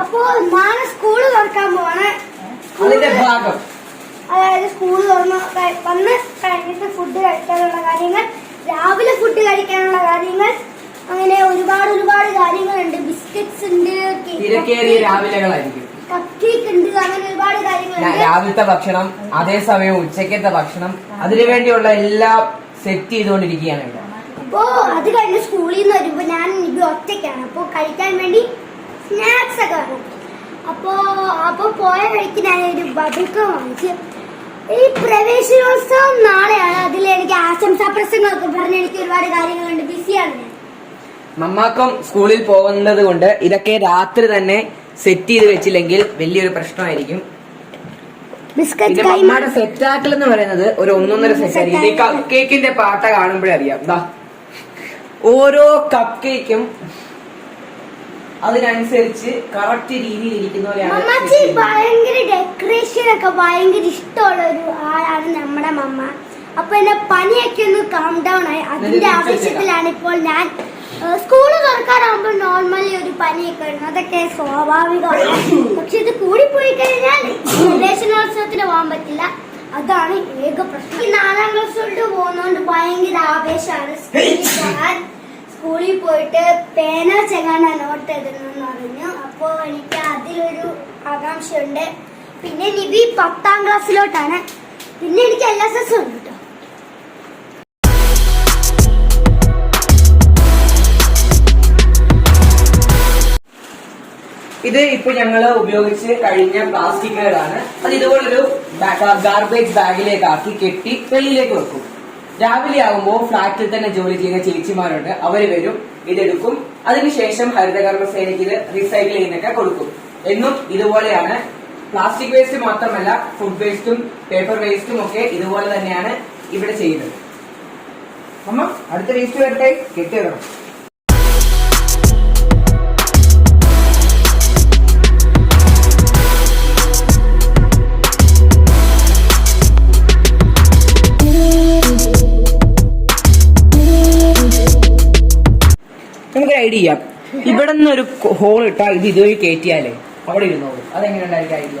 അപ്പോ നാളെ സ്കൂൾ തുറക്കാൻ പോവാണ്. ഭാഗം. അതായത് സ്കൂൾ തുറന്ന് വന്ന് കഴിഞ്ഞിട്ട് ഫുഡ് കഴിക്കാനുള്ള കാര്യങ്ങൾ രാവിലെ ഫുഡ് കഴിക്കാനുള്ള കാര്യങ്ങൾ അങ്ങനെ ഒരുപാട് ഒരുപാട് കാര്യങ്ങളുണ്ട്. ബിസ്ക്കറ്റ്സ് ഉണ്ട് കേക്ക് അങ്ങനെ ഒരുപാട് കാര്യങ്ങളുണ്ട്. രാവിലത്തെ ഭക്ഷണം അതേസമയം ഉച്ചക്കത്തെ ഭക്ഷണം അതിനുവേണ്ടിയുള്ള എല്ലാ സെറ്റ് ചെയ്തുകൊണ്ടിരിക്കുകയാണ് അപ്പോ അത് കഴിഞ്ഞ് സ്കൂളിൽ നിന്ന് വരുമ്പോ ഞാൻ ഒറ്റയ്ക്കാണ്. അപ്പോ കഴിക്കാൻ വേണ്ടി സ്നാക്സ് ഒക്കെ വേണം അപ്പോ അപ്പൊ പോയ വഴിക്ക് ഞാൻ ഒരു ബബിൾക്കം വാങ്ങിച്ചു. ഈ പ്രവേശനോത്സവം നാളെയാണ്. അതിൽ എനിക്ക് ആശംസാ പ്രസംഗമൊക്കെ പറഞ്ഞ് എനിക്ക് ഒരുപാട് കാര്യങ്ങൾ ഉണ്ട്. ബിസിയാണ് ഞാൻ. മമ്മാക്കം സ്കൂളിൽ പോകുന്നത് കൊണ്ട് ഇതൊക്കെ രാത്രി തന്നെ സെറ്റ് ചെയ്ത് വെച്ചില്ലെങ്കിൽ വലിയൊരു പ്രശ്നമായിരിക്കും. മമ്മയുടെ സെറ്റാക്കൽ എന്ന് പറയുന്നത് ഒരു ഒന്നൊന്നര സെറ്റ് ആയിരിക്കും. ഈ കപ്പ് കേക്കിന്റെ പാട്ട കാണുമ്പോഴേ അറിയാം. ദാ. ഓരോ കപ്പ് കേക്കും അതിനനുസരിച്ച് കറക്റ്റ് രീതിയിൽ ഇരിക്കുന്ന പോലെയാണ് മമ്മച്ചി set ഭയങ്കര ഡെക്കറേഷൻ ഒക്കെ ഭയങ്കര ഇഷ്ടമുള്ള ഒരു ആളാണ് നമ്മുടെ മമ്മ. അപ്പൊ എന്റെ പണിയൊക്കെ ഒന്ന് കാം ഡൗൺ ആയി. അതിന്റെ ആവശ്യത്തിലാണ് ഇപ്പോൾ ഞാൻ സ്കൂൾ തുറക്കാറാകുമ്പോൾ നോർമലി ഒരു പനിയൊക്കെ വരുന്നു അതൊക്കെ സ്വാഭാവികമാണ്. പക്ഷെ ഇത് കൂടിപ്പോയി കഴിഞ്ഞാൽ പ്രവേശനോത്സവത്തിന് പോകാൻ പറ്റില്ല. അതാണ് ഏക പ്രശ്നം. നാലാം ക്ലാസ് തൊട്ട് പോകുന്നതുകൊണ്ട് ഭയങ്കര ആവേശമാണ്. സ്കൂളിൽ പോകാൻ സ്കൂളിൽ പോയിട്ട് പേന ചെങ്ങാണ് നോട്ട് എഴുതണമെന്ന് പറഞ്ഞു. അപ്പോൾ എനിക്ക് അതിലൊരു ആകാംക്ഷയുണ്ട്. പിന്നെ നിധി പത്താം ക്ലാസ്സിലോട്ടാണ്. പിന്നെ എനിക്ക് എൽ എസ് എസ് ഉണ്ട് കേട്ടോ ഇത് ഇപ്പൊ ഞങ്ങൾ ഉപയോഗിച്ച് കഴിഞ്ഞ പ്ലാസ്റ്റിക്കുകളാണ്. അത് ഇതുപോലൊരു ഗാർബേജ് ബാഗിലേക്ക് ആക്കി കെട്ടി വെളിയിലേക്ക് വെക്കും. രാവിലെ ആകുമ്പോൾ ഫ്ലാറ്റിൽ തന്നെ ജോലി ചെയ്യുന്ന ചേച്ചിമാരുണ്ട്. അവർ വരും ഇതെടുക്കും. അതിനുശേഷം ഹരിതകർമ്മ സേനയ്ക്ക് ഇത് റീസൈക്കിൾ ചെയ്യുന്നൊക്കെ കൊടുക്കും. എന്നും ഇതുപോലെയാണ്. പ്ലാസ്റ്റിക് വേസ്റ്റ് മാത്രമല്ല ഫുഡ് വേസ്റ്റും പേപ്പർ വേസ്റ്റും ഒക്കെ ഇതുപോലെ തന്നെയാണ് ഇവിടെ ചെയ്യുന്നത്. അമ്മ അടുത്ത വേസ്റ്റ് വരട്ടെ? കെട്ടിയിടണം നമുക്കൊരു ഐഡിയ ചെയ്യാം. ഇവിടെ നിന്ന് ഒരു ഹോൾ ഇട്ടാൽ ഇത് ഇതുവഴി കയറ്റിയാലേ അവിടെ ഇരുന്നോളൂ. അതെങ്ങനെ ഉണ്ടായിരിക്കും ഐഡിയ?